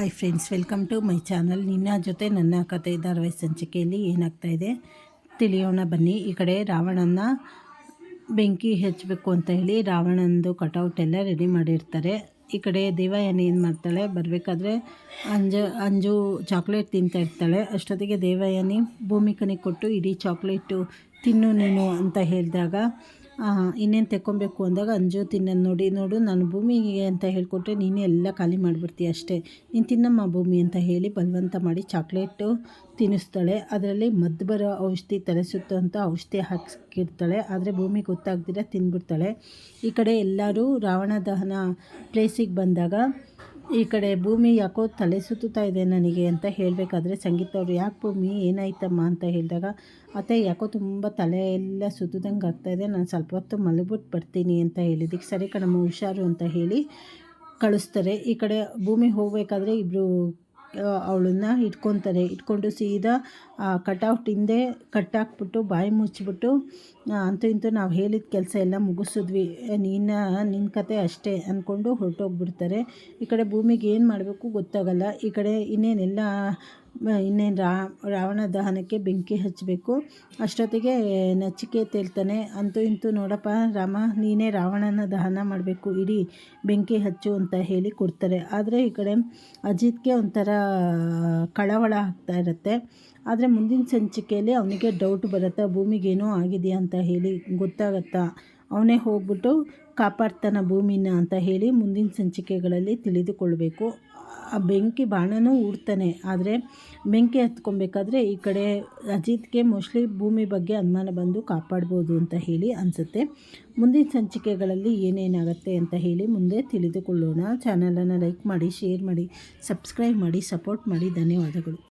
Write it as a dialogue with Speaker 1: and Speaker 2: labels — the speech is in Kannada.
Speaker 1: Hi friends welcome to my channel ನಿನ್ನ ಜೊತೆ ನನ್ನ ಕತೆ ಧಾರಾವಾಹಿ ಸಂಚಿಕೆಯಲ್ಲಿ ಏನಾಗ್ತಾ ಇದೆ? ತಿಳಿಯೋಣ, ಬನ್ನಿ. ಈ ಕಡೆ ರಾವಣನ ಬೆಂಕಿ ಹಚ್ಚಬೇಕು ಅಂತ ಹೇಳಿ ರಾವಣಂದು ಕಟೌಟ್ ಎಲ್ಲ ರೆಡಿ ಮಾಡಿರ್ತಾರೆ. ಈ ಕಡೆ ದೇವಯಾನಿ ಏನು ಮಾಡ್ತಾಳೆ? ಬರಬೇಕಾದ್ರೆ ಅಂಜು ಅಂಜು ಚಾಕ್ಲೇಟ್ ತಿಂತಾ ಇರ್ತಾಳೆ. ಅಷ್ಟೊತ್ತಿಗೆ ದೇವಯಾನಿ ಭೂಮಿಕನಿಗೆ ಕೊಟ್ಟು ಇಡೀ ಚಾಕ್ಲೇಟು ತಿನ್ನು ನೀನು ಅಂತ ಹೇಳಿದಾಗ ಇನ್ನೇನು ತೆಕ್ಕೊಬೇಕು ಅಂದಾಗ ಅಂಜು ತಿನ್ನೋದು ನೋಡಿ ನೋಡು, ನಾನು ಭೂಮಿಗೆ ಅಂತ ಹೇಳಿಕೊಟ್ರೆ ನೀನೇ ಎಲ್ಲ ಖಾಲಿ ಮಾಡಿಬಿಡ್ತೀಯ ಅಷ್ಟೇ. ನೀನು ತಿನ್ನಮ್ಮ ಭೂಮಿ ಅಂತ ಹೇಳಿ ಬಲವಂತ ಮಾಡಿ ಚಾಕ್ಲೇಟು ತಿನ್ನಿಸ್ತಾಳೆ. ಅದರಲ್ಲಿ ಮದ್ದು ಬರೋ ಔಷಧಿ ತಲೆ ಅಂತ ಔಷಧಿ ಹಾಕಿರ್ತಾಳೆ. ಆದರೆ ಭೂಮಿ ಗೊತ್ತಾಗ್ದಿರ ತಿಂದ್ಬಿಡ್ತಾಳೆ ಈ ಕಡೆ ಎಲ್ಲರೂ ರಾವಣ ದಹನ ಪ್ಲೇಸಿಗೆ ಬಂದಾಗ ಈ ಕಡೆ ಭೂಮಿ ಯಾಕೋ ತಲೆ ಸುತ್ತುತ್ತಾ ಇದೆ ನನಗೆ ಅಂತ ಹೇಳಬೇಕಾದ್ರೆ ಸಂಗೀತ ಅವರು, ಯಾಕೆ ಭೂಮಿ ಏನಾಯ್ತಮ್ಮ? ಅಂತ ಹೇಳಿದಾಗ, ಅತ್ತೆ, ಯಾಕೋ ತುಂಬ ತಲೆ ಎಲ್ಲ ಸುತ್ತದಂಗೆ ಆಗ್ತಾಯಿದೆ ನಾನು ಸ್ವಲ್ಪ ಹೊತ್ತು ಮಲಗ್ಬಿಟ್ಟು ಬರ್ತೀನಿ ಅಂತ ಹೇಳಿದ್ದಕ್ಕೆ ಸರಿ ಕಣಮ್ಮ, ಹುಷಾರು ಅಂತ ಹೇಳಿ ಕಳಿಸ್ತಾರೆ. ಈ ಕಡೆ ಭೂಮಿ ಹೋಗಬೇಕಾದ್ರೆ ಇಬ್ಬರು ಅವಳನ್ನ ಇಟ್ಕೊತಾರೆ. ಇಟ್ಕೊಂಡು ಸೀದಾ ಕಟೌಟ್ ಹಿಂದೆ ಕಟ್ಟಾಕ್ಬಿಟ್ಟು ಬಾಯಿ ಮುಚ್ಚಿಬಿಟ್ಟು ಅಂತೂ ಇಂತೂ ನಾವು ಹೇಳಿದ ಕೆಲಸ ಎಲ್ಲ ಮುಗಿಸಿದ್ವಿ. ನೀನು ನಿನ್ನ ಕತೆ ಅಷ್ಟೇ ಅಂದ್ಕೊಂಡು ಹೊರಟೋಗ್ಬಿಡ್ತಾರೆ. ಈ ಕಡೆ ಭೂಮಿಗೆ ಏನು ಮಾಡಬೇಕು ಗೊತ್ತಾಗಲ್ಲ. ಈ ಕಡೆ ಇನ್ನೇನೆಲ್ಲ ಇನ್ನೇನು ರಾವಣ ದಹನಕ್ಕೆ ಬೆಂಕಿ ಹಚ್ಚಬೇಕು ಅಷ್ಟೊತ್ತಿಗೆ ನಚಿಕೆ ತೇಳ್ತಾನೆ. ಅಂತೂ ಇಂತೂ ನೋಡಪ್ಪ, ರಾಮ, ನೀನೇ ರಾವಣನ ದಹನ ಮಾಡಬೇಕು. ಇಡೀ ಬೆಂಕಿ ಹಚ್ಚು ಅಂತ ಹೇಳಿ ಕೊಡ್ತಾರೆ. ಆದರೆ ಈ ಕಡೆ ಅಜಿತ್ಗೆ ಒಂಥರ, ಕಳವಳ ಆಗ್ತಾ ಇರುತ್ತೆ. ಆದರೆ ಮುಂದಿನ ಸಂಚಿಕೆಯಲ್ಲಿ ಅವನಿಗೆ ಡೌಟ್ ಬರುತ್ತಾ, ಭೂಮಿಗೇನೋ ಆಗಿದೆಯಾ ಅಂತ ಹೇಳಿ ಗೊತ್ತಾಗತ್ತಾ? ಅವನೇ ಹೋಗ್ಬಿಟ್ಟು ಕಾಪಾಡ್ತಾನೆ ಭೂಮಿನ ಅಂತ ಹೇಳಿ ಮುಂದಿನ ಸಂಚಿಕೆಗಳಲ್ಲಿ ತಿಳಿದುಕೊಳ್ಬೇಕು. ಆ ಬೆಂಕಿ ಬಾಣನೂ ಉಡ್ತಾನೆ, ಆದರೆ ಬೆಂಕಿ ಹತ್ಕೊಬೇಕಾದ್ರೆ ಈ ಕಡೆ ಅಜಿತ್ಗೆ ಮೋಸ್ಟ್ಲಿ ಭೂಮಿ ಬಗ್ಗೆ ಅನುಮಾನ ಬಂದು ಕಾಪಾಡ್ಬೋದು ಅಂತ ಹೇಳಿ ಅನಿಸುತ್ತೆ. ಮುಂದಿನ ಸಂಚಿಕೆಗಳಲ್ಲಿ ಏನೇನಾಗುತ್ತೆ ಅಂತ ಹೇಳಿ ಮುಂದೆ ತಿಳಿದುಕೊಳ್ಳೋಣ. ಚಾನಲನ್ನು ಲೈಕ್ ಮಾಡಿ, ಶೇರ್ ಮಾಡಿ, ಸಬ್ಸ್ಕ್ರೈಬ್ ಮಾಡಿ, ಸಪೋರ್ಟ್ ಮಾಡಿ. ಧನ್ಯವಾದಗಳು.